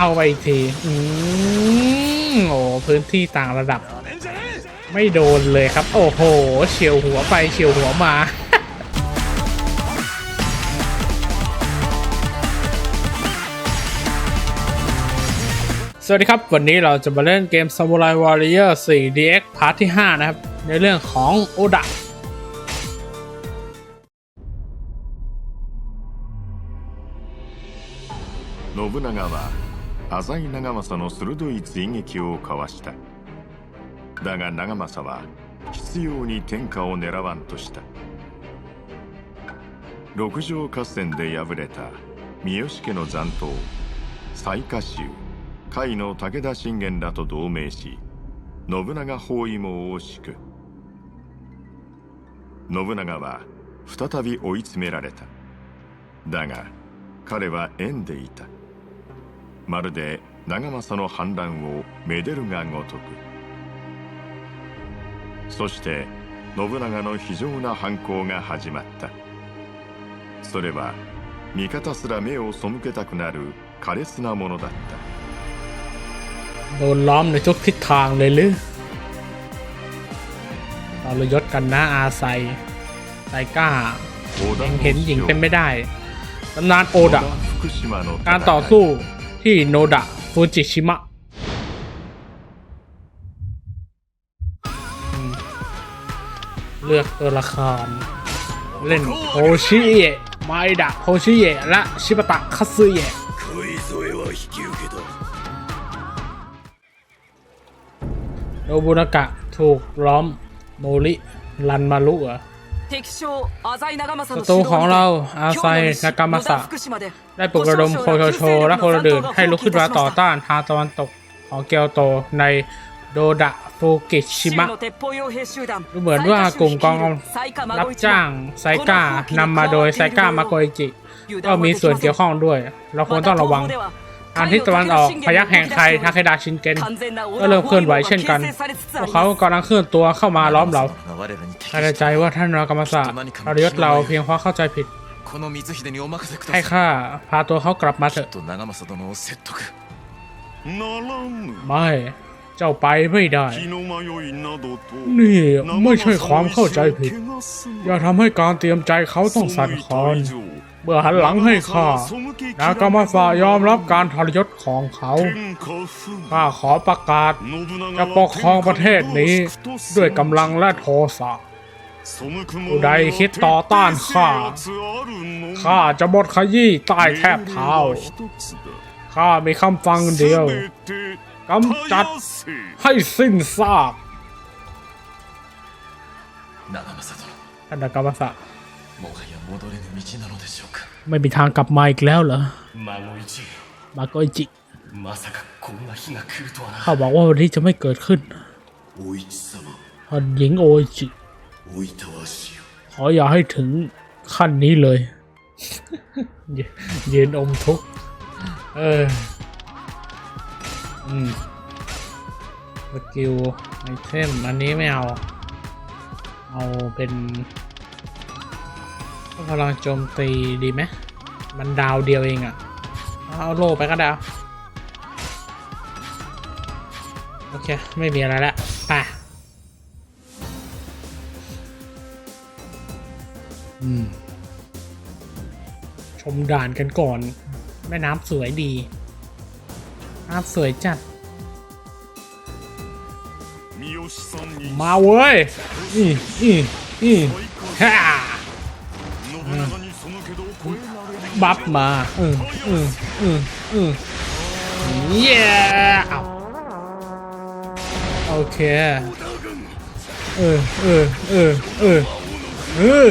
เอาไปอีกที อืมโอ้พื้นที่ต่างระดับ ไม่โดนเลยครับ โอ้โห เฉียวหัวไปเฉียวหัวมาสวัสดีครับ วันนี้เราจะมาเล่นเกม Samurai Warrior 4 DX พาร์ทที่ 5 นะครับ ในเรื่องของโอดะโนบุนากาวะ 浅井長政の鋭い追撃をかわした。だが長政は必要に天下を狙わんとした。六条合戦で敗れた三好家の残党雑賀衆甲斐の武田信玄らと同盟し信長包囲網を敷く。信長は再び追い詰められた。だが彼は縁でいた。まるで長政の反乱をめでるがごとくそして信長の非常な反抗が始まったそれは味方すら目を背けたくなる苛烈なものだった โดนล้อมในทุกทิศทางเลยหรือเราเลยยศกันนะอาไซไซก้า 織田 ยัง の เห็นหญิงเป็นไม่ได้ตำนานโอ 織 ดะ 田福島の การต่อสู้ ที่โนดะฟูจิชิมะเลือกตัวละครเล่นโฮชิเอะไมดะโฮชิเอะและชิบะตะคาซึเอะโนบุนากะถูกล้อมโมริรันมารุเหรอ ศัตรูของเราอาไซนากามะสะได้ปลุกระดมโคโชโชและโคโรเดนให้ลุกขึ้นมาต่อต้านทางตะวันตกของเกียวโตในโดดะฟูกิชิมะดูเหมือนว่ากลุ่มกองรับจ้างไซก้านำมาโดยไซก้ามาโกอิจิ ก็มีส่วนเกี่ยวข้องด้วย เราควรต้องระวังอันที่ตะวันออกพยักแห่งไคทาเคดาชินเกนก็เริ่มเคลื่อนไหวเช่นกันพวกเขากำลังเคลื่อนตัวเข้ามาล้อมเรา ข้าในใจว่าท่านราการมาสตร์อริยศเราเพียงเพราะเข้าใจผิดให้ข้าพาตัวเขากลับมาเถอะไม่ เจ้าไปไม่ได้ นี่ไม่ใช่ความเข้าใจผิด อย่าทำให้การเตรียมใจเขาต้องสั่นคลอนเมื่อหันหลังให้ข้านากามาสายอมรับการทรยศของเขาข้าขอประกาศจะปกครองประเทศนี้ด้วยกำลังและโทสะ ผู้ใดคิดต่อต้านข้า ข้าจะบดขยี้ใต้แทบเท้า ข้ามีคำฟังเดียวกำจัดให้สิ้นซากท่านนากามาสะไม่มีทางกลับมาอีกแล้วเหรอ มาโกจิเขาบอกว่าวันนี้จะไม่เกิดขึ้นท่านหญิงโอจิ ขออย่าให้ถึงขั้นนี้เลยยืยืนอมทุกข์เออ อืม สกิลไอเทมอันนี้ไม่เอา เอาเป็นพลังโจมตีดีไหม มันดาวเดียวเองอะเอาเอาโลไปก็ได้โอเค ไม่มีอะไรแล้วไป ชมด่านกันก่อน แม่น้ำสวยดีน้ำสวยจัด มาเว้ยอีอีอีฮ่าบัฟมาอืมอืมอืมอืมเย้เอาโอเค เออเออเออเออเออ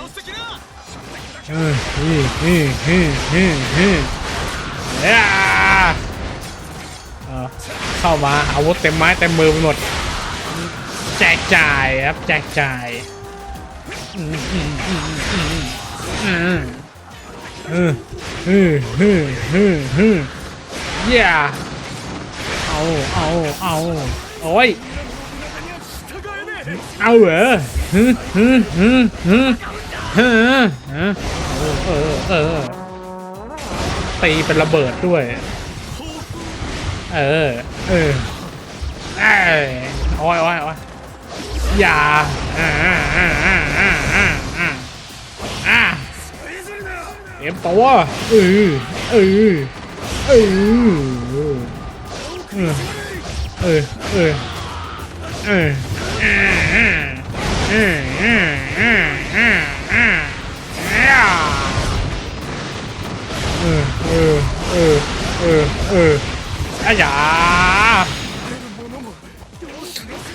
เฮ้ยเฮ้ยเฮ้ยเฮ้ยเย้ยเข้ามาอาวุธเต็มไม้เต็มมือไปหมด แจกจ่ายครับแจกจ่ายเฮึฮึฮ้ยเฮ้ยเย้ยเอาเอาเอาโอ้ยเอาเหรอฮึฮึฮึฮึฮึ เออเออตีเป็นระเบิดด้วย เออ เออเอ้ยโอ้ยโอ้ยโอ้ยอย่าอ่าอ่าอ่าอ่าอ่าอ่าอ่าอ่าเตรียมตัวเออเออเออเออเออเออเออเออเออเออ เออเออเออเออเอออาหยา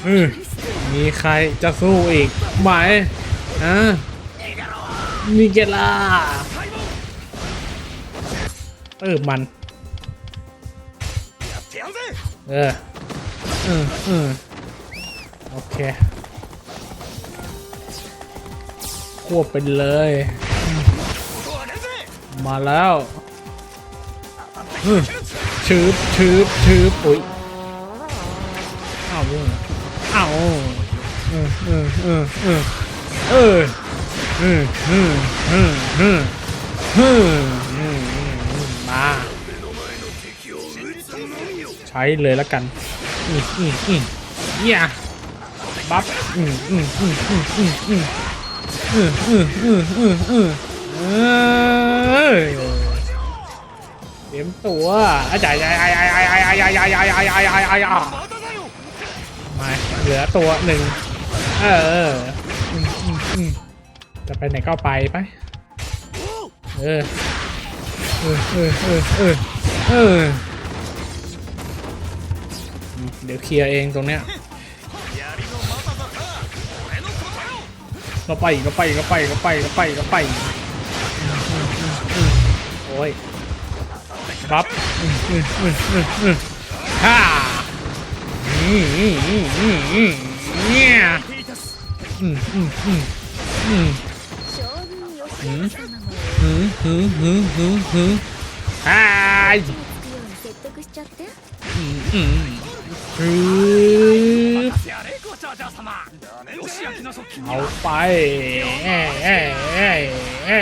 เออมีใครจะสู้อีกไหมอะมีเกล่าเออมัน เออเออเออโอเคควบไปเลย มมาแล้วอืมชืบชืบชืบปุ๋ยเอาเว้ยเอาเออเออเออเออเออเออเออเออเออเออเออมาใช้เลยแล้วกันอืมอืมอืมเนี่ยบัฟอืมอืมอืมอืมอืมอืมอืมอืมอืมอืม อเอ้ยเตรียมตัวอาจารย์ไอ้ไอ้ไอ้ไอ้ไอ้ไอ้ไอ้ไอ้ไอ้ไอ้ไอ้ไอ้ไอ้มาเหลือตัวหนึ่งเออจะไปไหนก็ไปไปเออเออเออเออเออเออเดี๋ยวเคลียร์เองตรงเนี้ยเราไปเราไปเราไปเราไปเราไปเราไป อ้ยครับฮ่าเนี่ยอืาเอาไปเอ้เอ้เอ้เอ้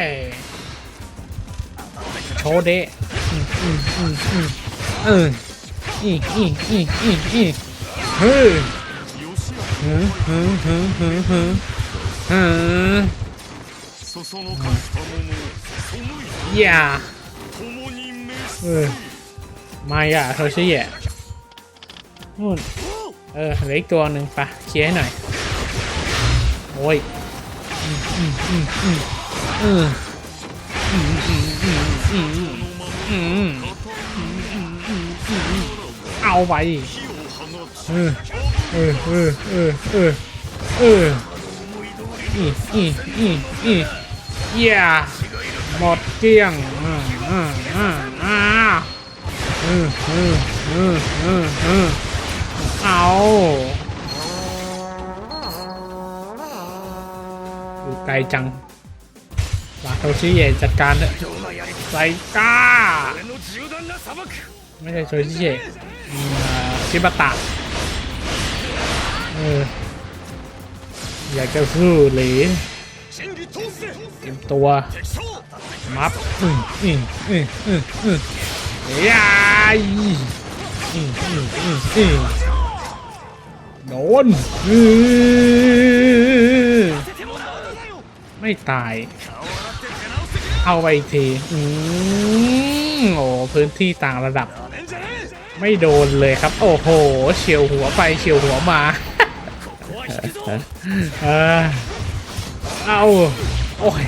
ว์เดะอืมอืมอืมอืเอออีอีอีอีอีเฮ้ยเฮ้ยเฮ้ยเฮ้ยเฮ้ยเฮ้ยเฮ้ยอย่าเออมาอย่าโทชิเยะนู่นเออเหลืออีกตัวหนึ่งปะเคลียร์ให้หน่อยโอ้ยอืมอืมอืมอืมอืมอืม เอาไปเออเออเออเออเออเอออือือืเย่หมดเกลี้ยงอ่าอ่าอ่าอ่าเออเออืออืออเอเอาไกลจัง ลาโตชิเยจัดการเลยไซก้า ไม่ใช่โชชิเยชิบะตะเอออยากจะสู้หรือเต็มตัวมับอืมอืมอืมอืมอืมยายอืมอืมอืมอืมโดนไม่ตาย เอาไปอีกทีอืมโอ้พื้นที่ต่างระดับ ไม่โดนเลยครับ โอ้โห เฉียวหัวไปเฉียวหัวมา เออเาโอ้ย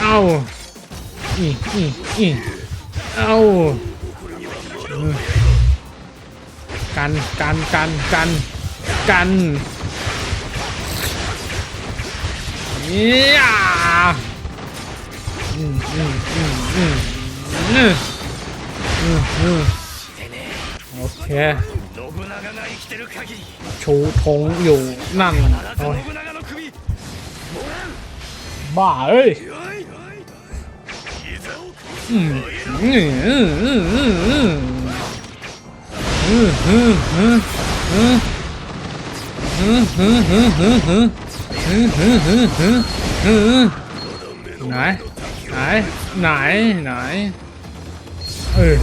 เอาอีอีอีเอากัน กัน กัน กัน กัน เนี่ยอืมอืมอืมอืมอืมอืมโอเคชูธงอยู่นั่นบ้าเอ้ยอืมอืมอืมอืมอืมอืม หืไหนไหนไหนไหนเออ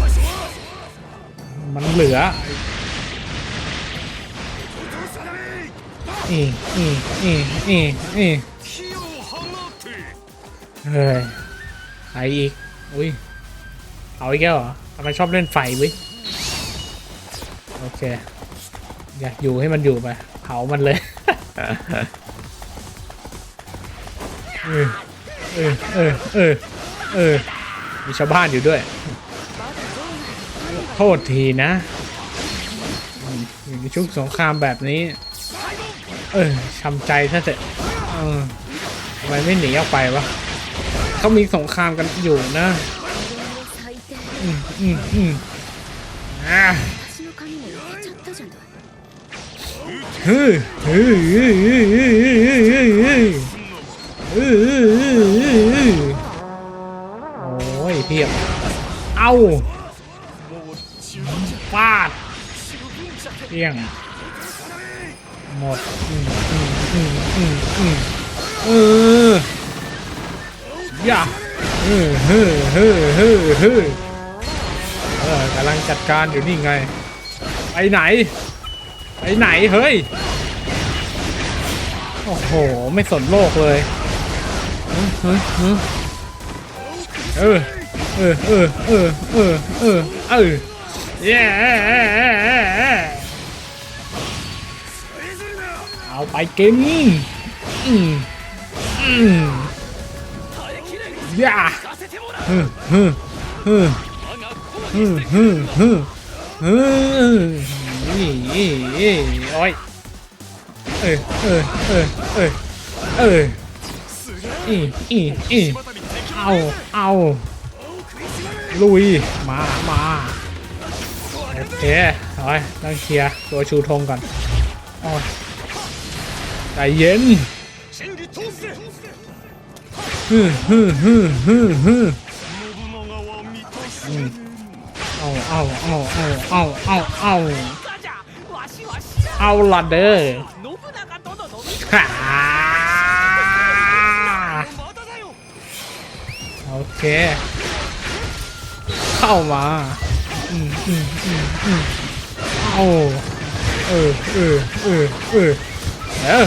มันเหลืออีอีอีอีอีเฮ้ยใครอีกอุ้ยเอาอีกแล้วเหรอทำไมชอบเล่นไฟวิโอเค อยากอยู่ให้มันอยู่ไปเผามันเลย เออเออเออเออมีชาวบ้านอยู่ด้วย โทษทีนะอยู่ในช่วงสงครามแบบนี้ เออทำใจซะเถอะเออทำไมไม่หนีออกไปวะเขามีสงครามกันอยู่นะ อืมอืมอืมอ่าฮึฮึฮึฮึฮึฮึ โอ้ยเพียบ เอาฟาดเพียง หมด อืมอืมอืมอืมอืมเออย่าเฮ้เฮ้เฮ้เฮ้เฮ้เออกำลังจัดการอยู่นี่ไง ไปไหน ไปไหน เฮ้ย โอ้โห ไม่สนโลกเลย เออเออเออเออเออเออเย้เอาไปเกมนี้อืมอืมย่าฮึฮึฮึฮึฮึฮึฮึนี่โอ้ยเออเออเออเออเออ อีอีอีเอาเอาลุย มามาโอเคเอาไปต้องเคลียร์ตัวชูธงก่อนโอ้ยใจเย็นฮึฮึฮึฮึฮึเอาเอาเอาเอาเอาเอาเอาเอาละเด้อฮ่า เค เข้ามาอืมอืมอืมอืมเอาเออเออเออเออเออ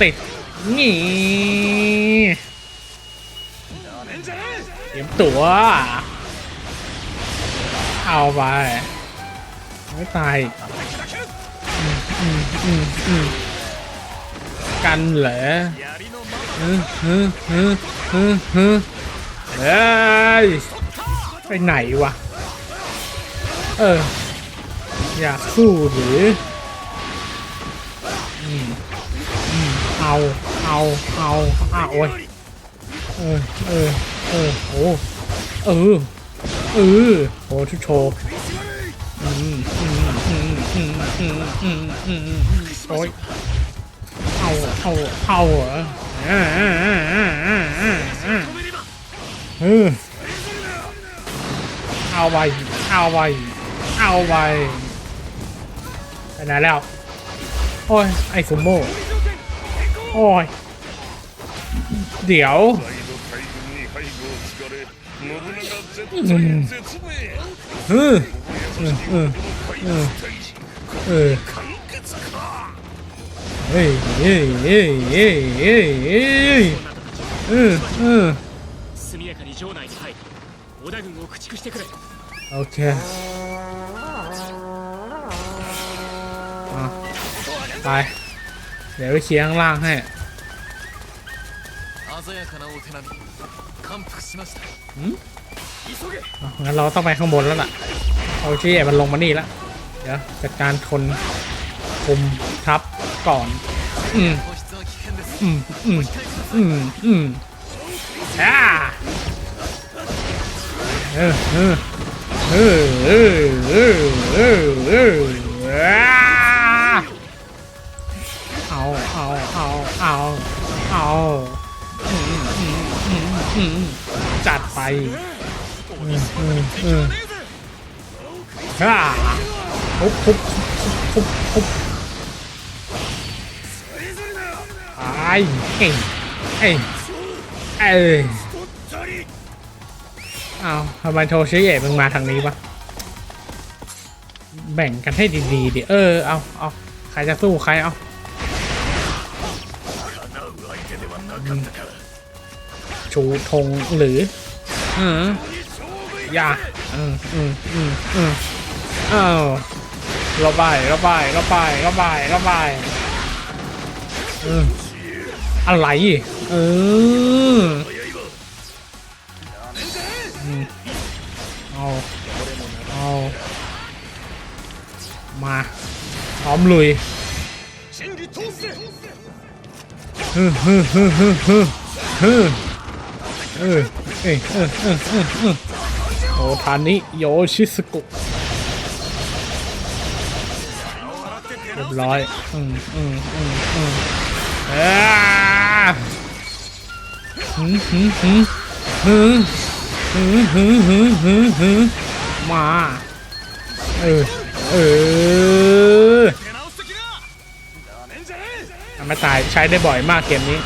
ติดนี่เตรียมตัว เอาไปไม่ตายอืมอืมอืมอืมกันเหรอ ฮึฮึฮึฮึฮึเอ้ยไปไหนวะ เออ อยากสู้หรืออืมอืมเอา เอา เอาอาโอ้ยเออ เออ เออโอ้เออ เออโอ้ชุดโชว์อืมอืมอืมอืมอืมอืมอืมโอ้ยเอา เอา เอาเหอ เออเอาไว้ เอาไว้ เอาไว้ชนะแล้ว โอ้ย ไอซูโม่โอ้ย เดี๋ยวเออเออเออเออ เฮ้ยเฮ้ยเฮ้ยเฮ้ยเฮ้ยเฮ้ยเออเออ 速やかに城内に入り織田軍を駆逐してくれ โอเคอ่ะไป เดี๋ยวไปเคลียร์ข้างล่างให้ 鮮やかなお手並み感服しました อ่ะงั้นเราต้องไปข้างบนแล้วล่ะ เอาที่มันลงมานี่แล้ว เดี๋ยวจัดการคนคุ มรับก่อน อืม อืม อืม อืม อืมอ่าเออเออเออเออเออเออเออเอาเอาเอาเอืมอาจัดไปฮ่าทุบทุบทุบทุบทุบ ไอ้เอ้ยเอ้ยเอ้ยเอาทำไมโทชิเอะมึงมาทางนี้วะแบ่งกันให้ดีๆดิเออเอาเอาใครจะสู้ใครเอาชูธงหรือเอออย่าอืมอืมอืมอืมอ้าวระบายระบายระบายระบายระบายเออ อะไร เออเอาเอามาพร้อมลุยฮึฮึฮึฮึฮึฮึเออเอยเออเออเออเออโอทานิโยชิสกุเรียบร้อย อืมอืมอืมอืมอ่า หืมหืมหืมหืมหืมหืมหืมหืมหืมมา เออ เออทำไมตายใช้ได้บ่อยมากเกมนี้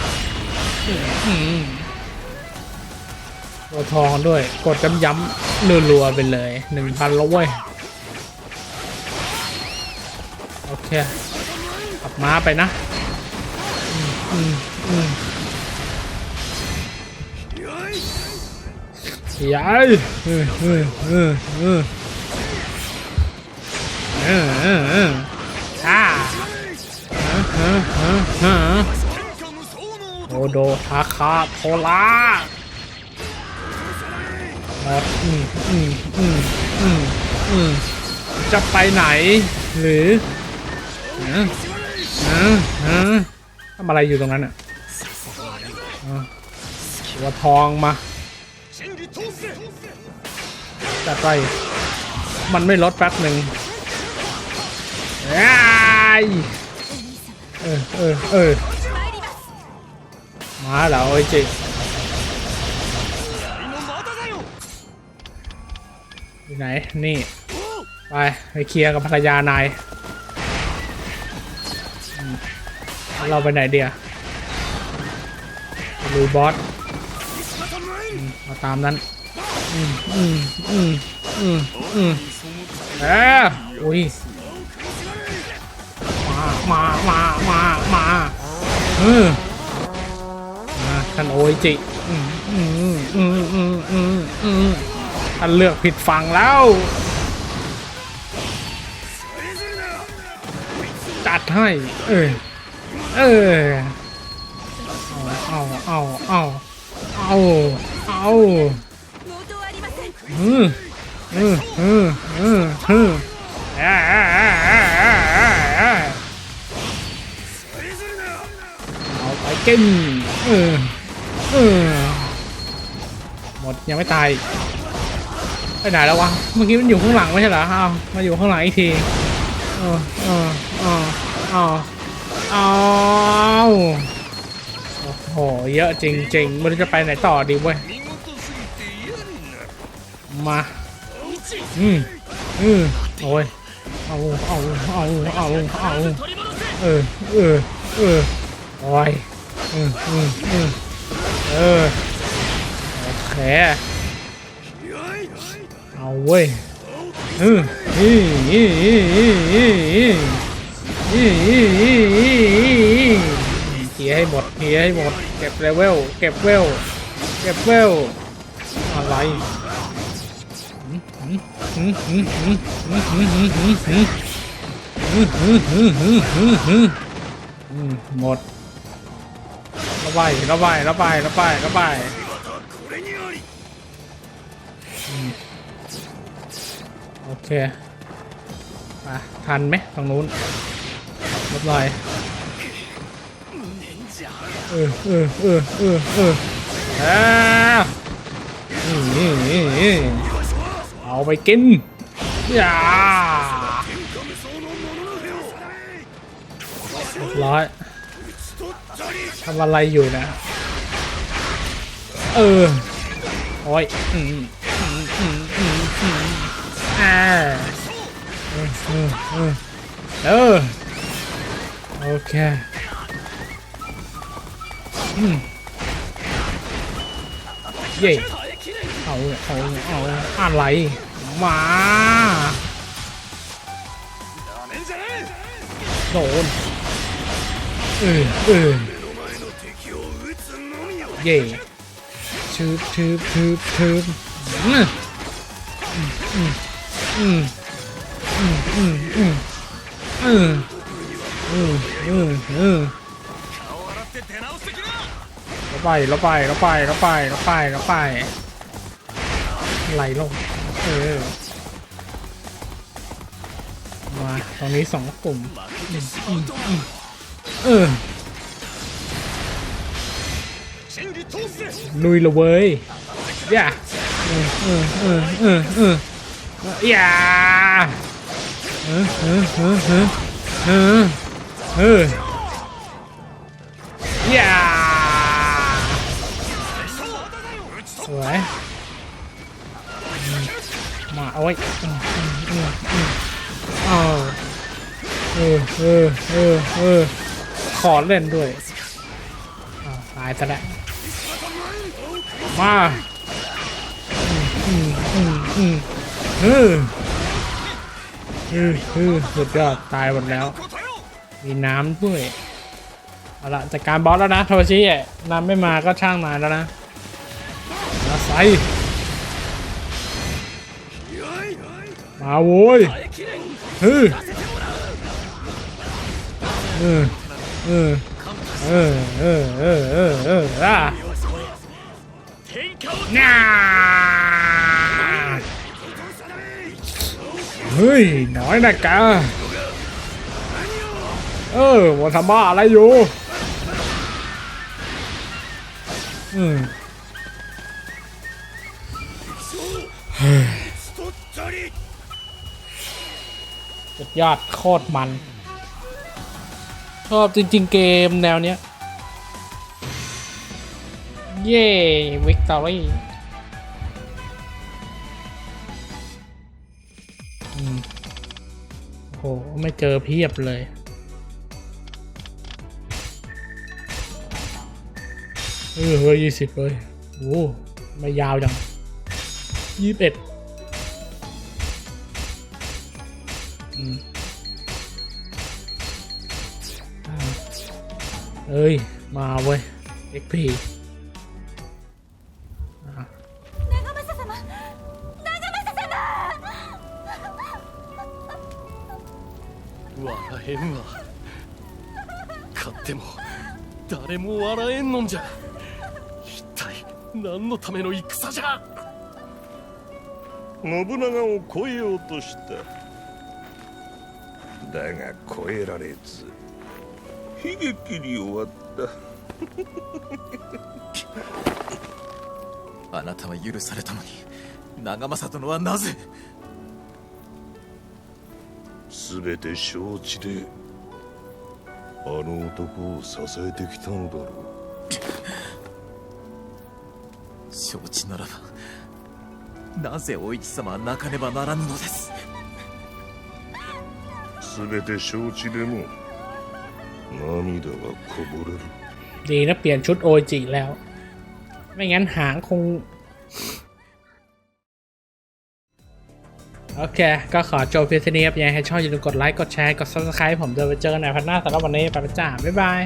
ตัวทองด้วย กดย้ำๆรัวๆไปเลยหนึ่งพันแล้วเว้ย โอเคขับม้าไปนะ อืม ยายเออเออเออเออเออเออเอออ่าฮะฮะฮะโอโดทาคาโทล่าอืมอืมอืมอืมอืมจะไปไหน หรือฮะฮะฮะทำอะไรอยู่ตรงนั้นอะ อะตัวทองมาจัดไปมันไม่ลดแป๊บหนึ่งอ้เออเออเออมาแล้วไอ้จิอยู่ไหน นี่ ไป ไปเคลียร์กับภรรยานาย เราไปไหนเดียว ลุยบอสมาตามนั้นอืมอืมอืมอืมอืมเอ้ออุ้ยมา มา มา มามาออมมาท่านโอยจิอืมอืมอืมอืมอืมอืมท่านเลือกผิดฝั่งแล้วจัดให้ เออ เออ เอาเอาเอาเอาอืมอืมอืมอืมอืมเอาไปกินเออเออหมดยังไม่ตายไปไหนแล้ววะเมื่อกี้มันอยู่ข้างหลังไม่ใช่เหรอเอามาอยู่ข้างหลังอีกทีเออเออเออเออเอา โหเยอะจริงๆไม่รู้จะไปไหนต่อดีเว้ย มา อืมอืมโอ้ยเอาเอาเอาเอาเอาเออเออเออโอ้ยอืมอืมอเออโอเคเอาเว้ยอืมอืมอืมอืมอืมอืม กียให้หมดเกียให้หมด เก็บเลเวล เก็บเวล เก็บเวล อะไรหมดระบายระบายระบายระบายระบายโอเคมาทันไหมตรงนู้นเรียบร้อย เออเออเออเออเอออ่าเอาเอาไปกินอย่าร้อยทำอะไรอยู่นะ เออ โอ้ยอืมอืมอืมอืมอืมอ่าเออเออเออโอเค เย่เอาเอาเอาอะไรมาโดนเออเออเย่ชืบชืบชืบชืบอืมอืมอืมอืมอืมอืมอืมอืมอืม เราไปเราไปเราไปเราไปเราไปเราไปไหลลงเออมาตอนนี้สองกลุ่มเออลุยละเว้ยอย่าเออเออเออเอออย่าเออเออเออเออเออ ย่าสวยอืมมาเอาไว้อืมอืมอืมอืมเอาเออเออเออเออขอเล่นด้วยอ้าวตายซะแล้วมาอืมอืมอืมอืมเออเออเออสุดยอดตายหมดแล้ว มีน้ำด้วย เอาละจัดการบอสแล้วนะโทชินาไม่มาก็ช่างมาแล้วนะมาใส่มาโว้ยเฮ้ออเออเออเออเออเออเอออะน้าเฮ้ยน้อยนะกาเออว่าทำบ้าอะไรอยู่ อืมสุดยอดโคตรมัน ชอบจริง ๆ เกมแนวเนี้ย เย้วิกตอรี่โอ้โห ไม่เจอเพียบเลย เออเฮ้ยยี่สิบเลยโอ้ไม่ยาวจังยี่สิบเอ็ดอืมอ่าเอ้ย มาเว้ย XP 長政様長政様笑えんわ勝っても誰も笑えんのんじゃ一体 何のための戦じゃ。信長を超えようとした。だが超えられず。悲劇に終わった。あなたは許されたのに。長政殿はなぜ。全て承知であの男を支えてきたのだろ承知ならばなぜお市様は泣かねばならぬのですう全て承知でも涙がこぼれる ดีนะเปลี่ยนชุดโอจิแล้ว ไม่งั้นหางคง โอเค ก็ขอจบเพียงเท่านี้ครับยังไงให้ชอบอย่าลืมกดไลค์ กดแชร์ กด subscribe ผมเดินไปเจอกันในพันหน้าสำหรับวันนี้ไปแล้วจ้า บ๊ายบาย